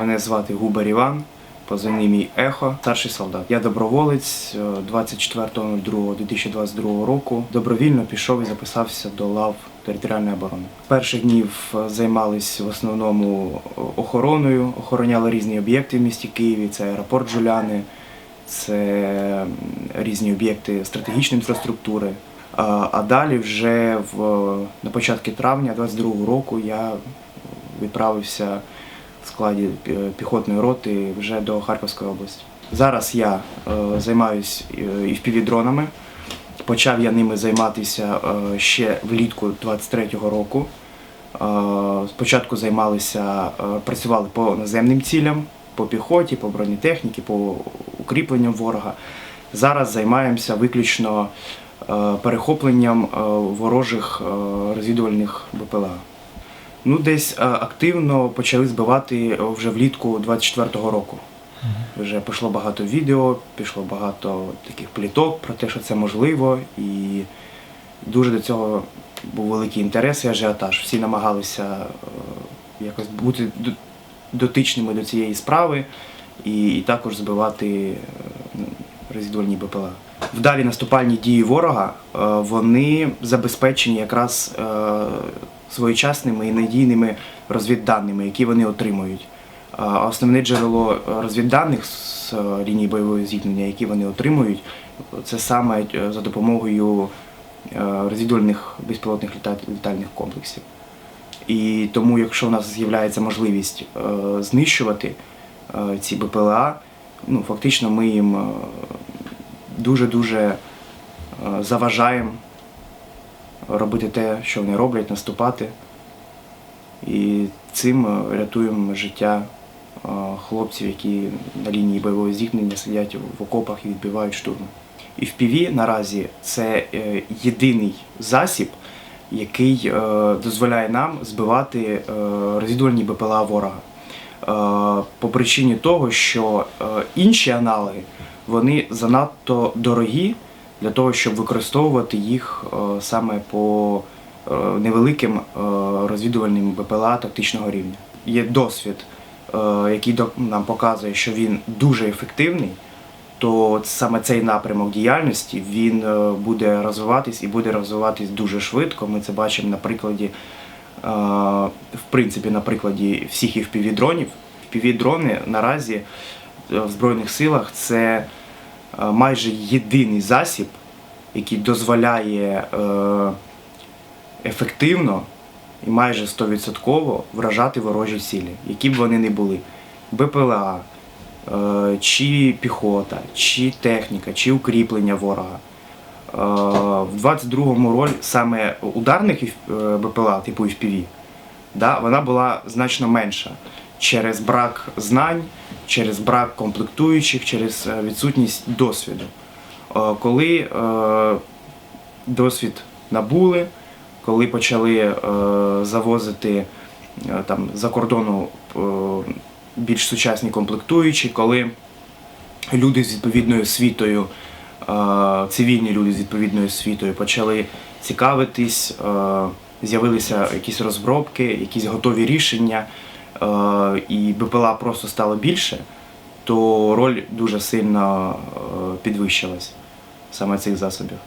Мене звати Губар Іван, позивний мій ехо, старший солдат. Я доброволець е, 24.02.2022 року. Добровільно пішов і записався до лав територіальної оборони. Перших днів е, займались в основному е, охороною, охороняли різні об'єкти в місті Києві. Це аеропорт Жуляни, це різні об'єкти стратегічної інфраструктури. А, далі вже в, на початку травня 22 року я відправився складі піхотної роти вже до Харківської області. Зараз я е, займаюся і впівдронами. Почав я ними займатися е, ще влітку 23-го року. Е, спочатку займалися, е, працювали по наземним цілям, по піхоті, по бронетехніці, по укріпленням ворога. Зараз займаємося виключно е, перехопленням е, ворожих е, розвідувальних БПЛА. Ну, десь е, активно почали збивати е, вже влітку 24-го року. Вже пішло багато відео, пішло багато таких пліток про те, що це можливо, і дуже до цього був великий інтерес і ажіотаж. Всі намагалися е, якось бути дотичними до цієї справи і, і також збивати розвідувальні БПЛА. Вдалі наступальні дії ворога вони забезпечені якраз своєчасними і надійними розвідданими, які вони отримують. Основне джерело розвідданих з е, лінії бойового зіткнення, які вони отримують, це саме е, за допомогою е, розвідувальних безпілотних літальних комплексів. І тому, якщо у нас з'являється можливість знищувати ці БПЛА, ну фактично ми їм дуже-дуже заважаємо робити те, що вони роблять, наступати. І цим е, рятуємо життя е, хлопців, які на лінії бойового зіткнення сидять в окопах і відбивають штурми. І в ПІВІ наразі це е, єдиний засіб, який дозволяє нам збивати розвідувальні БПЛА ворога. По причині того, що інші аналоги вони занадто дорогі для того, щоб використовувати їх е, саме по е, невеликим е, розвідувальним БПЛА тактичного рівня. Є досвід, який нам показує, що він дуже ефективний, то саме цей напрямок діяльності він буде розвиватись і буде розвиватись дуже швидко. Ми це бачимо на прикладі, в принципі, на прикладі всіх FPV-дронів. FPV-дрони наразі е, в Збройних силах це майже єдиний засіб, який дозволяє е, ефективно і майже 100% вражати ворожі цілі, які б вони не були. БПЛА, е, чи піхота, чи техніка, чи укріплення ворога. Е, В 22-му роль саме ударних е, БПЛА, типу FPV, да, вона була значно менша через брак знань, через брак комплектуючих, через е, відсутність досвіду. Е, Коли е, досвід набули, коли почали завозити там, за кордону більш сучасні комплектуючі, коли люди з відповідною освітою, цивільні люди з відповідною освітою почали цікавитись, з'явилися якісь розробки, якісь готові рішення, і БПЛА просто стало більше, то роль дуже сильно е, підвищилась саме цих засобів.